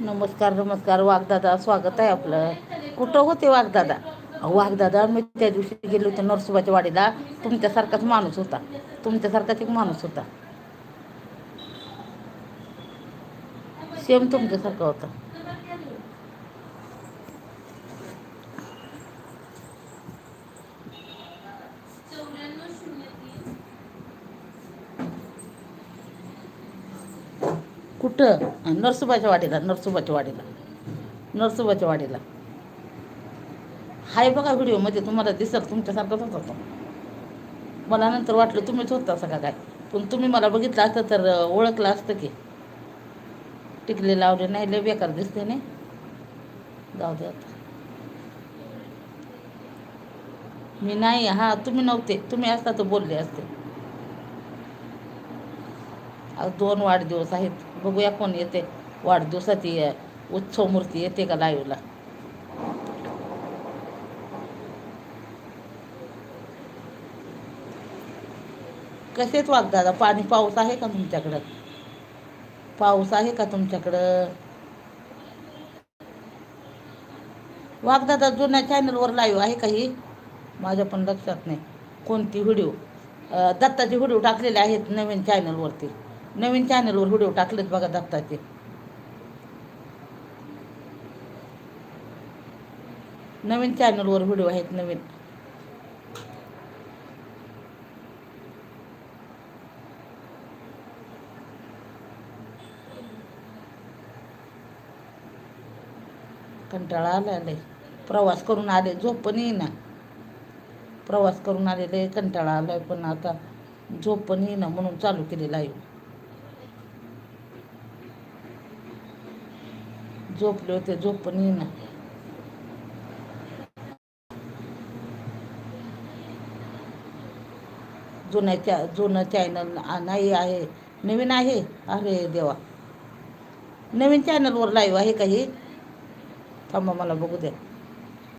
नमस्कार नमस्कार. वाघदादा स्वागत आहे आपलं. कुठं होते वाघदादा? अहो, वाघदादा मी त्या दिवशी गेलो होते नरसोबाच्या वाडीला. तुमच्यासारखाच माणूस होता. तुमच्यासारखाच एक माणूस होता. सेम तुमच्यासारखा होता. कुठं? नरसोबाच्या वाडीला नरसोबाच्या वाडीला. नरसोबाच्या वाडीला. हाय बघा व्हिडिओमध्ये तुम्हाला दिसत तुमच्यासारखाच होता तो. मला नंतर वाटलं तुम्हीच होता सगळा काय. पण तुम्ही मला बघितलं असतं तर ओळखलं असतं की. टिकले लावले नाही लय बेकार दिसते नाही. जाऊ दे आता. मी नाही हां तुम्ही नव्हते. तुम्ही असता तर बोलले असते. आज दोन वाढदिवस आहेत. बघूया कोण येते. वाढदिवसाची उत्सव मूर्ती येते का लाईव्हला कसेच वागदादा पाणी पाऊस आहे का तुमच्याकडं? पाऊस आहे का तुमच्याकडं? वाघदादा जुन्या चॅनलवर लाईव्ह आहे का ही? माझ्या पण लक्षात नाही. कोणती व्हिडिओ दत्ताची व्हिडिओ टाकलेले आहेत नवीन चॅनलवरती नवीन चॅनलवर व्हिडिओ टाकलेत बघा दत्ताचे. नवीन चॅनलवर व्हिडिओ आहेत नवीन. कंटाळा आला लय. प्रवास करून आले झोप पण येईना. प्रवास करून आलेले कंटाळा आलाय पण आता. झोप पण येईना म्हणून चालू केलेला आहे. झोपले होते झोप पण येईना. जुन्या चॅ जुनं चॅनल नाही आहे. नवीन आहे? अरे देवा. नवीन चॅनलवर लाईव्ह आहे काही थांबा मला बघू द्या.